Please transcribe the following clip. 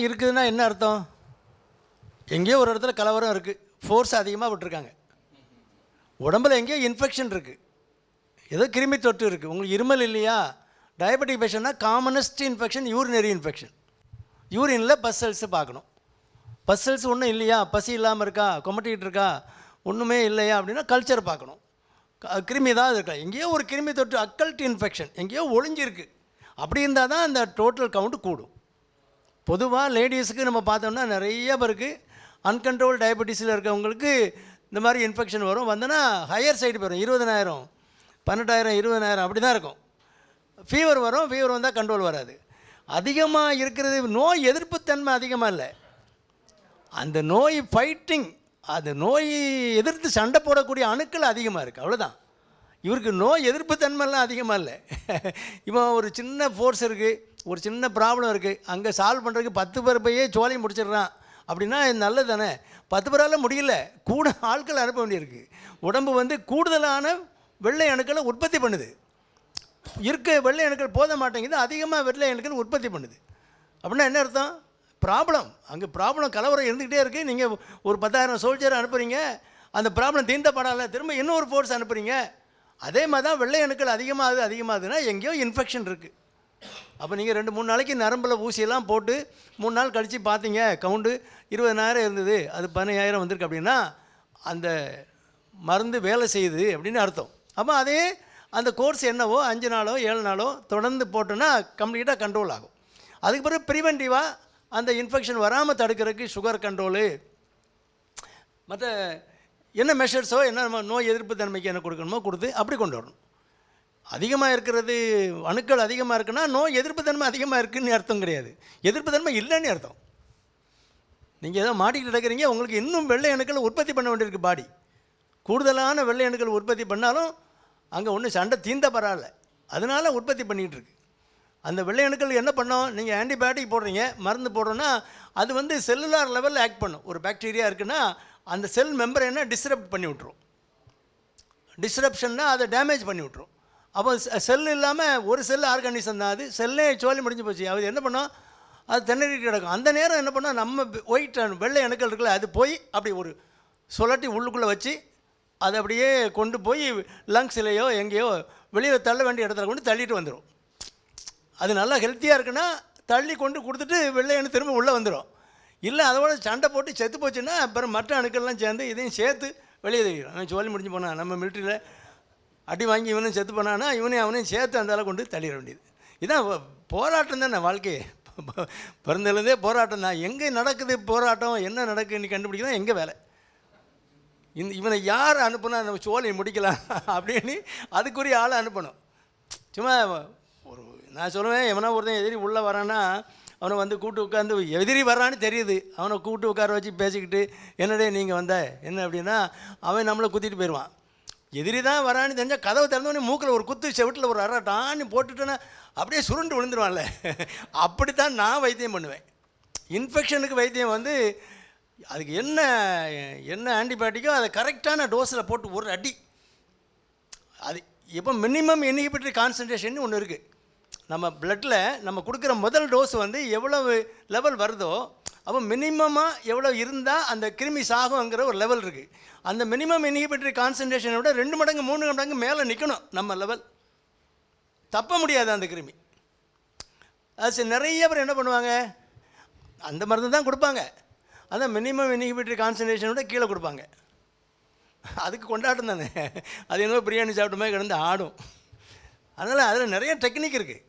அம்மா இருக்குதுன்னா என்ன அர்த்தம்? எங்கேயோ ஒரு இடத்துல கலவரம் இருக்குது ஃபோர்ஸ் அதிகமாக விட்டுருக்காங்க. உடம்புல எங்கேயோ இன்ஃபெக்ஷன் இருக்குது ஏதோ கிருமி தொற்று இருக்குது உங்களுக்கு இருமல் இல்லையா? டயபெட்டிக் பேஷண்ட்னா காமனஸ்ட் இன்ஃபெக்ஷன் யூரினரி இன்ஃபெக்ஷன் யூரினில் பஸ்ஸல்ஸு பார்க்கணும். பஸ்ஸல்ஸ் ஒன்றும் இல்லையா? பசி இல்லாமல் இருக்கா? கொமட்டிக்கிட்டு இருக்கா? ஒன்றுமே இல்லையா? அப்படின்னா கல்ச்சர் பார்க்கணும். க- கிருமி தான் இருக்கா? எங்கேயோ ஒரு கிருமி தொற்று அக்கல்ட் இன்ஃபெக்ஷன் எங்கேயோ ஒளிஞ்சிருக்கு. அப்படி இருந்தால் தான் அந்த டோட்டல் கவுண்ட் கூடும். பொதுவாக லேடிஸுக்கு நம்ம பார்த்தோம்னா நிறைய பேருக்கு அன்கண்ட்ரோல் டயபெட்டிஸில் இருக்கவங்களுக்கு இந்த மாதிரி இன்ஃபெக்ஷன் வரும். வந்தோன்னா ஹையர் சைடு போயிடும் இருபதனாயிரம் பன்னெண்டாயிரம் இருபதனாயிரம் அப்படி தான் இருக்கும். ஃபீவர் வரும். ஃபீவர் வந்தால் கண்ட்ரோல் வராது. அதிகமாக இருக்கிறது நோய் எதிர்ப்புத்தன்மை அதிகமாக இல்லை. அந்த நோய் ஃபைட்டிங் அந்த நோய் எதிர்த்து சண்டை போடக்கூடிய அணுக்கள் அதிகமாக இருக்குது அவ்வளோதான் இவருக்கு நோய் எதிர்ப்பு தன்மைலாம் அதிகமாக இல்லை. இவன் ஒரு சின்ன ஃபோர்ஸ் இருக்குது ஒரு சின்ன ப்ராப்ளம் இருக்குது அங்கே சால்வ் பண்ணுறதுக்கு பத்து பேர் போயே சோலை முடிச்சிடுறான். அப்படின்னா நல்லது தானே பத்து பேரால் முடியல. கூட ஆட்கள் அனுப்ப வேண்டியிருக்கு. உடம்பு வந்து கூடுதலான வெள்ளை அணுக்களை உற்பத்தி பண்ணுது. இருக்க வெள்ளை அணுக்கள் போத மாட்டேங்குது. அதிகமாக வெள்ளை அணுக்கள் உற்பத்தி பண்ணுது. அப்படின்னா என்ன அர்த்தம்? ப்ராப்ளம் அங்கே ப்ராப்ளம் கலவரம் இருந்துக்கிட்டே இருக்குது நீங்கள் ஒரு பத்தாயிரம் சோல்ஜர் அனுப்புகிறீங்க அந்த ப்ராப்ளம் தீண்டப்படாத திரும்ப இன்னொரு ஃபோர்ஸ் அனுப்புகிறீங்க அதே மாதிரி தான் வெள்ளை அணுக்கள் அதிகமாகுது அதிகமாகுதுன்னா எங்கேயோ இன்ஃபெக்ஷன் இருக்குது அப்போ நீங்கள் ரெண்டு மூணு நாளைக்கு நரம்பில் ஊசியெல்லாம் போட்டு மூணு நாள் கழித்து பார்த்தீங்க கவுண்டு இருபதனாயிரம் இருந்தது அது பதினையாயிரம் வந்திருக்கு அப்படின்னா அந்த மருந்து வேலை செய்யுது அப்படின்னு அர்த்தம். அப்போ அதே அந்த கோர்ஸ் என்னவோ அஞ்சு நாளோ ஏழு நாளோ தொடர்ந்து போட்டோன்னா கம்ப்ளீட்டாக கண்ட்ரோல் ஆகும். அதுக்கு பிறகு ப்ரிவென்டிவாக அந்த இன்ஃபெக்ஷன் வராமல் தடுக்கிறதுக்கு சுகர் கண்ட்ரோலு மற்ற என்ன மெஷர்ஸோ என்ன நம்ம நோய் எதிர்ப்பு தன்மைக்கு என்ன கொடுக்கணுமோ கொடுத்து அப்படி கொண்டு வரணும். அதிகமாக இருக்கிறது அணுக்கள் அதிகமாக இருக்குன்னா நோய் எதிர்ப்பு தன்மை அதிகமாக இருக்குன்னு அர்த்தம் கிடையாது. எதிர்ப்பு தன்மை இல்லைன்னு அர்த்தம். நீங்கள் ஏதோ மாட்டிக்கிட்டு கிடக்குறீங்க உங்களுக்கு இன்னும் வெள்ளை அணுக்கள் உற்பத்தி பண்ண வேண்டியிருக்கு பாடி. கூடுதலான வெள்ளை அணுக்கள் உற்பத்தி பண்ணாலும் அங்கே ஒன்றும் சண்டை தீந்த பரவாயில்ல. அதனால் உற்பத்தி பண்ணிகிட்டு இருக்கு. அந்த வெள்ளை அணுக்கள் என்ன பண்ணோம்? நீங்கள் ஆன்டிபயோட்டிக் போடுறீங்க மருந்து போடுறோன்னா அது வந்து செல்லுலார் லெவலில் ஆக்ட் பண்ணும். ஒரு பாக்டீரியா இருக்குன்னா அந்த செல் மெம்பரை என்ன டிஸ்டர்ப் பண்ணி விட்ரும் டிஸ்ரப்ஷன்னா அதை டேமேஜ் பண்ணி விட்ரும் அப்போ செல் இல்லாமல் ஒரு செல் ஆர்கானிசம் தான். அது செல்லே சோழி முடிஞ்சு போச்சு. அது என்ன பண்ணோம் அது திணறிட்டு கிடக்கும். அந்த நேரம் என்ன பண்ணால் நம்ம ஒயிட் வெள்ளை அணுக்கள் இருக்குல்ல அது போய் அப்படி ஒரு சுழட்டி உள்ளுக்குள்ளே வச்சு அதை அப்படியே கொண்டு போய் லங்ஸ்லேயோ எங்கேயோ வெளியில் தள்ள வேண்டிய இடத்துல கொண்டு தள்ளிட்டு வந்துடும் அது நல்லா ஹெல்த்தியாக இருக்குன்னா தள்ளி கொண்டு கொடுத்துட்டு வெள்ளை அணு திரும்ப உள்ளே வந்துடும் இல்லை அதோட சண்டை போட்டு செத்து போச்சுன்னா அப்புறம் மற்ற அணுக்கள்லாம் சேர்ந்து இதையும் சேர்த்து வெளியே தெரியும் அவன் ஜோலி முடிஞ்சு போனால் நம்ம மிலிட்ரியில் அடி வாங்கி இவனும் செத்து போனான்னா இவனையும் அவனையும் சேர்த்து அந்த கொண்டு தள்ளிட வேண்டியது. இதான் போராட்டம் தானே வாழ்க்கையே பிறந்ததுலேருந்தே போராட்டம் தான். எங்கே நடக்குது போராட்டம்? என்ன நடக்குதுன்னு கண்டுபிடிக்கலாம் எங்கே வேலை? இந்த இவனை யார் அனுப்புனா நம்ம சோலையை முடிக்கலாம் அப்படின்னு அதுக்குரிய ஆளை அனுப்பணும். சும்மா ஒரு நான் சொல்லுவேன் எவனா ஒருத்தன் எதிரி உள்ளே வரான்னா அவனை வந்து கூட்டு உட்காந்து எதிரி வர்றான்னு தெரியுது. அவனை கூட்டு உட்கார வச்சு பேசிக்கிட்டு என்னடே நீங்கள் வந்த? என்ன அப்படின்னா அவன் நம்மளை குத்திட்டு போயிடுவான் எதிரி தான் வரான்னு தெரிஞ்சால் கதவை திறந்தோடனே மூக்கில் ஒரு குத்து செவிட்டில் ஒரு அரட்டான்னு டான்னு போட்டுட்டேன்னா அப்படியே சுருண்டு விழுந்துருவான்ல. அப்படித்தான் நான் வைத்தியம் பண்ணுவேன். இன்ஃபெக்ஷனுக்கு வைத்தியம் வந்து அதுக்கு என்ன என்ன ஆன்டிபயோட்டிக்கோ அதை கரெக்டான டோஸில் போட்டு ஒரு அடி. அது இப்போ மினிமம் இன்ஹிபிட்டரி கான்சன்ட்ரேஷன் ஒன்று இருக்குது நம்ம பிளட்டில் நம்ம கொடுக்குற முதல் டோஸ் வந்து எவ்வளவு லெவல் வருதோ அப்போ மினிமமாக எவ்வளோ இருந்தால் அந்த கிருமி சாகுங்கிற ஒரு லெவல் இருக்குது அந்த மினிமம் இன்ஹிபிட்டரி கான்சன்ட்ரேஷனை விட ரெண்டு மடங்கு மூணு மடங்கு மேலே நிற்கணும் நம்ம லெவல் தப்ப முடியாது அந்த கிருமி. அது சரி, நிறைய பேர் என்ன பண்ணுவாங்க? அந்த மருந்து தான் கொடுப்பாங்க. அதான் மினிமம் இன்ஹிபிட்டரி கான்சன்ட்ரேஷனை விட கீழே கொடுப்பாங்க. அதுக்கு கொண்டாட்டம் தானே. அது என்னவோ பிரியாணி சாப்பிட்ட மாதிரி கிடந்து ஆடும். அதனால் அதில் நிறைய டெக்னிக் இருக்குது